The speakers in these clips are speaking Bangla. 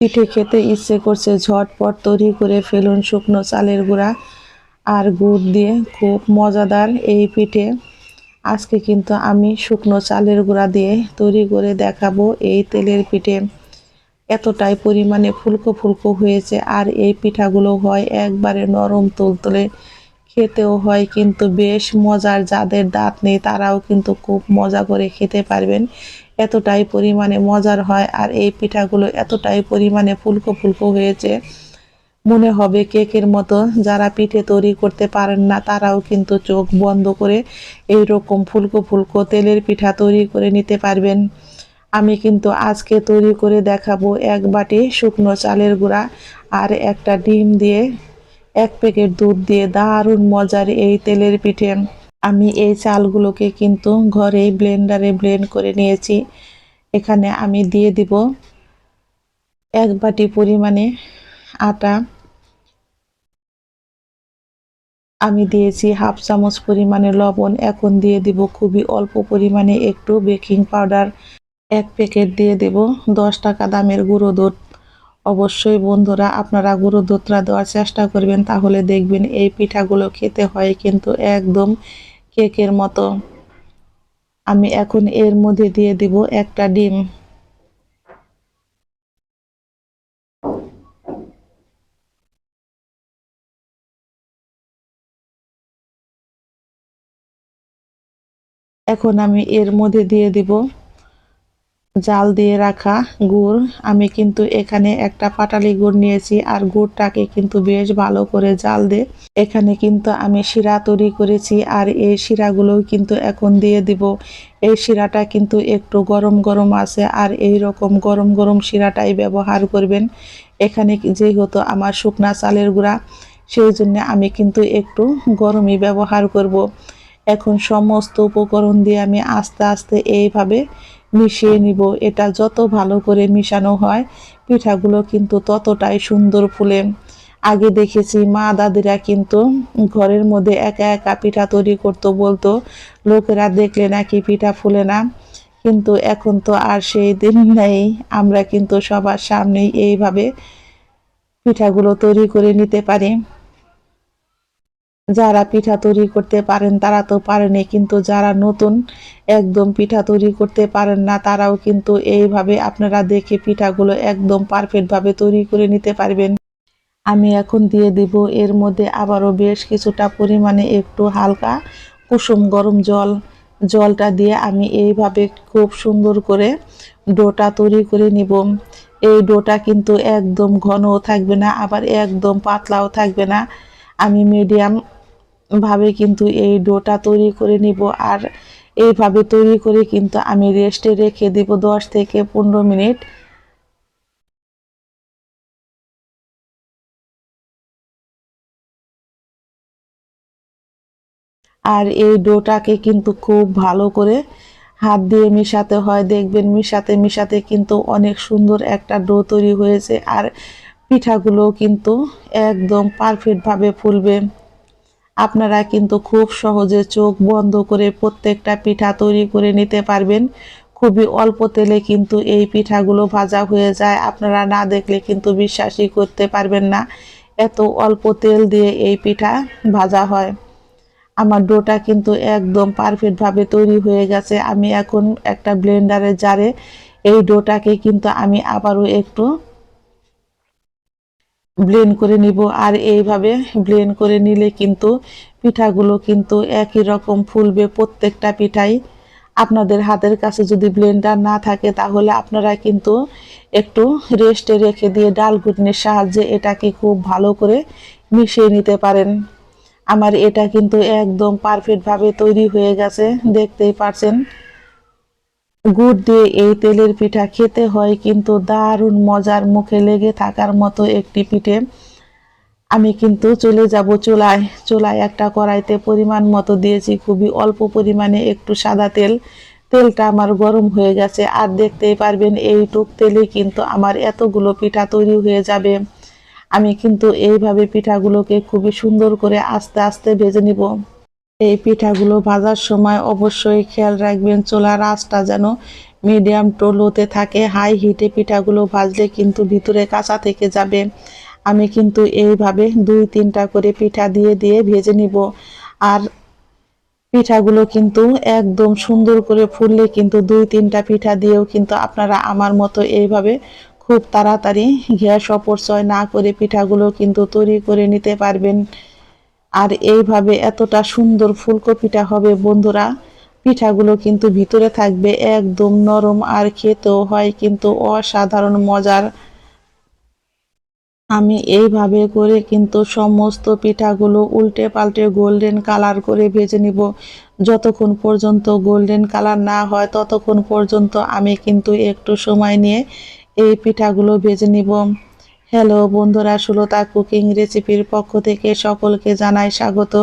পিঠে খেতে ইচ্ছে করছে, ঝটপট তৈরি করে ফেলুন শুকনো চালের গুঁড়া আর গুড় দিয়ে খুব মজাদার এই পিঠে। আজকে কিন্তু আমি শুকনো চালের গুঁড়া দিয়ে তৈরি করে দেখাবো এই তেলের পিঠে। এতটাই পরিমাণে ফুলকো ফুলকো হয়েছে আর এই পিঠাগুলো হয় একবারে নরম তুলতুলে। খেতেও হয় কিন্তু বেশ মজার, যাদের দাঁত নেই তারাও কিন্তু খুব মজা করে খেতে পারবেন। এতটাই পরিমাণে মজার হয় আর এই পিঠাগুলো এতটাই পরিমাণে ফুলকো ফুলকো হয়েছে। মনে হবে কেকের মতো যারা পিঠে তৈরি করতে পারেন না, তারাও কিন্তু চোখ বন্ধ করে এই রকম ফুলকো ফুলকো তেলের পিঠা তৈরি করে নিতে পারবেন। আমি কিন্তু আজকে তৈরি করে দেখাবো এক বাটি শুকনো চালের গুঁড়া আর একটা ডিম দিয়ে এক প্যাকেট দুধ দিয়ে দারুণ মজার এই তেলের পিঠে। আমি এই চালগুলোকে কিন্তু ঘরে ব্লেন্ডারে ব্লেন্ড করে নিয়েছি। এখানে আমি দিয়ে দিব এক বাটি পরিমাণে আটা। আমি দিয়েছি হাফ চামচ পরিমাণে লবণ। এখন দিয়ে দিব খুবই অল্প পরিমাণে একটু বেকিং পাউডার। এক প্যাকেট দিয়ে দেব দশ টাকা দামের গুঁড়ো দুধ। অবশ্যই বন্ধুরা, আপনারা গুঁড়ো দুধটা দেওয়ার চেষ্টা করবেন, তাহলে দেখবেন এই পিঠাগুলো খেতে হয় কিন্তু একদম কেকের মতো। আমি এখন এর মধ্যে দিয়ে দিব একটা ডিম। এখন আমি এর মধ্যে দিয়ে দিব জাল দিয়ে রাখা গুড়। আমি কিন্তু এখানে একটা পাটালি গুড় নিয়েছি আর গুড়টাকে কিন্তু বেশ ভালো করে জাল দিয়ে এখানে কিন্তু আমি শিরা তৈরি করেছি আর এই শিরাগুলো কিন্তু এখন দিয়ে দিব। এই শিরাটা কিন্তু একটু গরম গরম আছে আর এই রকম গরম গরম শিরাটাই ব্যবহার করবেন। এখানে যেহেতু আমার শুকনা চালের গুঁড়া, সেই জন্য আমি কিন্তু একটু গরমই ব্যবহার করব। এখন সমস্ত উপকরণ দিয়ে আমি আস্তে আস্তে এইভাবে মিশিয়ে নিব। এটা যত ভালো করে মিশানো হয়, পিঠাগুলো কিন্তু ততটাই সুন্দর ফুলে। আগে দেখেছি মা দাদিরা কিন্তু ঘরের মধ্যে একা একা পিঠা তৈরি করতো বলতো, লোকেরা দেখলে নাকি পিঠা ফুলে না। কিন্তু এখন তো আর সেই দিন নেই। আমরা কিন্তু সবার সামনেই এইভাবে পিঠাগুলো তৈরি করে নিতে পারি। যারা পিঠা তৈরি করতে পারেন, তারা তো পারেনি কিন্তু যারা নতুন একদম পিঠা তৈরি করতে পারেন না, তারাও কিন্তু এইভাবে আপনারা দেখে পিঠাগুলো একদম পারফেক্টভাবে তৈরি করে নিতে পারবেন। আমি এখন দিয়ে দিব, এর মধ্যে আবারও বেশ কিছুটা পরিমাণে একটু হালকা কুসুম গরম জল। জলটা দিয়ে আমি এইভাবে খুব সুন্দর করে ডোটা তৈরি করে নিব। এই ডোটা কিন্তু একদম ঘনও থাকবে না, আবার একদম পাতলাও থাকবে না। আমি মিডিয়াম ভাবে কিন্তু এই ডোটা তৈরি করে নিব আর এইভাবে তৈরি করে কিন্তু আমি রেস্টে রেখে দিব দশ থেকে পনেরো মিনিট। আর এই ডোটাকে কিন্তু খুব ভালো করে হাত দিয়ে মিশাতে হয়। দেখবেন মিশাতে মিশাতে কিন্তু অনেক সুন্দর একটা ডো তৈরি হয়েছে আর পিঠাগুলো কিন্তু একদম পারফেক্টভাবে ফুলবে। আপনারা কিন্তু খুব সহজে চোখ বন্ধ করে প্রত্যেকটা পিঠা তৈরি করে নিতে পারবেন। খুবই অল্প তেলে কিন্তু এই পিঠাগুলো ভাজা হয়ে যায়। আপনারা না দেখলে কিন্তু বিশ্বাসই করতে পারবেন না। এত অল্প তেল দিয়ে এই পিঠা ভাজা হয়। আমার ডোটা কিন্তু একদম পারফেক্টভাবে তৈরি হয়ে গেছে। আমি এখন একটা ব্লেন্ডারের জারে এই ডোটাকে কিন্তু আমি আবারও একটু ব্লেন্ড করে নিব। আর এইভাবে ব্লেন্ড করে নিলে কিন্তু পিঠাগুলো কিন্তু একই রকম ফুলবে প্রত্যেকটা পিঠাই। আপনাদের হাতের কাছে যদি ব্লেন্ডার না থাকে তাহলে আপনারা কিন্তু একটু রেস্টে রেখে দিয়ে ডাল ঘুটনির সাহায্যে এটাকে খুব ভালো করে মিশিয়ে নিতে পারেন। আমার এটা কিন্তু একদম পারফেক্টভাবে তৈরি হয়ে গেছে, দেখতেই পারছেন। গুড় দিয়ে এই তেলের পিঠা খেতে হয়, কিন্তু দারুণ মজার মুখে লেগে থাকার মতো একটি পিঠে। আমি কিন্তু চলে যাব চুলায়। চুলায় একটা কড়াইতে পরিমাণ মতো দিয়েছি, খুবই অল্প পরিমাণে একটু সাদা তেল। তেলটা আমার গরম হয়ে গেছে। আর দেখতেই পারবেন এইটুক তেলে কিন্তু আমার এতগুলো পিঠা তৈরি হয়ে যাবে। আমি কিন্তু এইভাবে পিঠাগুলোকে খুবই সুন্দর করে আস্তে আস্তে ভেজে নিব। এই পিঠাগুলো ভাজার সময় অবশ্যই খেয়াল রাখবেন, চোলার আঁচটা যেন মিডিয়াম টু লোতে থাকে। হাই হিটে পিঠাগুলো ভাজলে কিন্তু ভিতরে কাঁচা থেকে যাবে। আমি কিন্তু এইভাবে দুই তিনটা করে পিঠা দিয়ে দিয়ে ভেজে নিব। আর পিঠাগুলো কিন্তু একদম সুন্দর করে ফুললে কিন্তু দুই তিনটা পিঠা দিয়েও কিন্তু আপনারা আমার মতো এইভাবে খুব তাড়াতাড়ি গ্যাস অপচয় না করে পিঠাগুলো কিন্তু তৈরি করে নিতে পারবেন। আর এইভাবে এতটা সুন্দর ফুলকপিটা হবে বন্ধুরা। পিঠাগুলো কিন্তু ভিতরে থাকবে একদম নরম আর খেতেও হয় কিন্তু অসাধারণ মজার। আমি এইভাবে করে কিন্তু সমস্ত পিঠাগুলো উল্টে পাল্টে গোল্ডেন কালার করে ভেজে নিব। যতক্ষণ পর্যন্ত গোল্ডেন কালার না হয় ততক্ষণ পর্যন্ত আমি কিন্তু একটু সময় নিয়ে এই পিঠাগুলো ভেজে নিব। হ্যালো বন্ধুরা, সুলতা কুকিং রেসিপির পক্ষ থেকে সকলকে জানাই স্বাগত।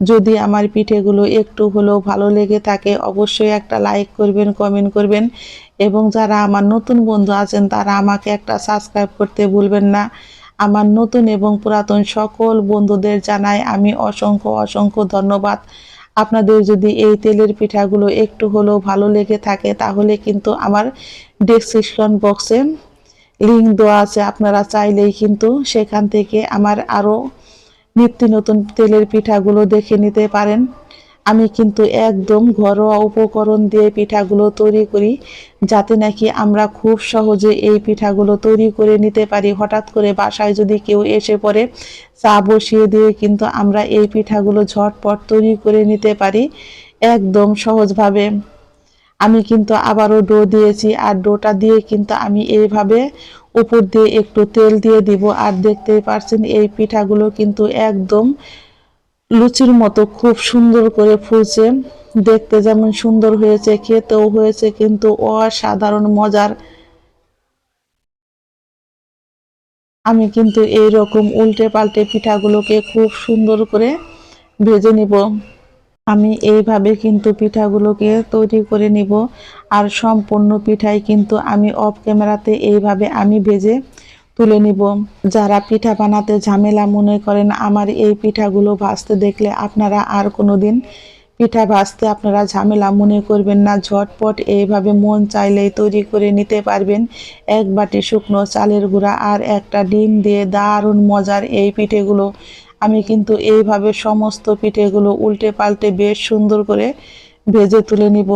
যদি আমার পিঠেগুলো একটু হলেও ভালো লেগে থাকে, অবশ্যই একটা লাইক করবেন, কমেন্ট করবেন এবং যারা আমার নতুন বন্ধু আছেন, তারা আমাকে একটা সাবস্ক্রাইব করতে ভুলবেন না। আমার নতুন এবং পুরাতন সকল বন্ধুদের জানাই আমি অসংখ্য অসংখ্য ধন্যবাদ। আপনাদের যদি এই তেলের পিঠাগুলো একটু হলেও ভালো লেগে থাকে, তাহলে কিন্তু আমার ডেসক্রিপশন বক্সে লিঙ্ক দেওয়া আছে, আপনারা চাইলেই কিন্তু সেখান থেকে আমার আরও নিত্য নতুন তেলের পিঠাগুলো দেখে নিতে পারেন। আমি কিন্তু একদম ঘরোয়া উপকরণ দিয়ে পিঠাগুলো তৈরি করি, যাতে নাকি আমরা খুব সহজে এই পিঠাগুলো তৈরি করে নিতে পারি। হঠাৎ করে বাসায় যদি কেউ এসে পড়ে, চা বসিয়ে দিয়ে কিন্তু আমরা এই পিঠাগুলো ঝটপট তৈরি করে নিতে পারি, একদম সহজভাবে। আমি কিন্তু আবারও ডো দিয়েছি, আর ডোটা দিয়ে কিন্তু আমি এইভাবে উপর দিয়ে একটু তেল দিয়ে দিব। আর দেখতেই পারছেন, এই পিঠাগুলো কিন্তু একদম লুচির মতো খুব সুন্দর করে ফুলছে। দেখতে যেমন সুন্দর হয়েছে, খেতেও হয়েছে, কিন্তু অসাধারণ মজার। আমি কিন্তু এই রকম উল্টে পাল্টে পিঠাগুলোকে খুব সুন্দর করে ভেজে নিব। আমি এইভাবে কিন্তু পিঠাগুলোকে তৈরি করে নিব। আর সম্পূর্ণ পিঠাই কিন্তু আমি অফ ক্যামেরাতে এইভাবে আমি ভেজে তুলে নিব। যারা পিঠা বানাতে ঝামেলা মনে করেন, আমার এই পিঠাগুলো ভাজতে দেখলে আপনারা আর কোনো দিন পিঠা ভাজতে আপনারা ঝামেলা মনে করবেন না। ঝটপট এইভাবে মন চাইলেই তৈরি করে নিতে পারবেন। এক বাটি শুকনো চালের গুঁড়া আর একটা ডিম দিয়ে দারুণ মজার এই পিঠেগুলো আমি কিন্তু এইভাবে সমস্ত পিঠেগুলো উল্টে পাল্টে বেশ সুন্দর করে ভেজে তুলে নিব।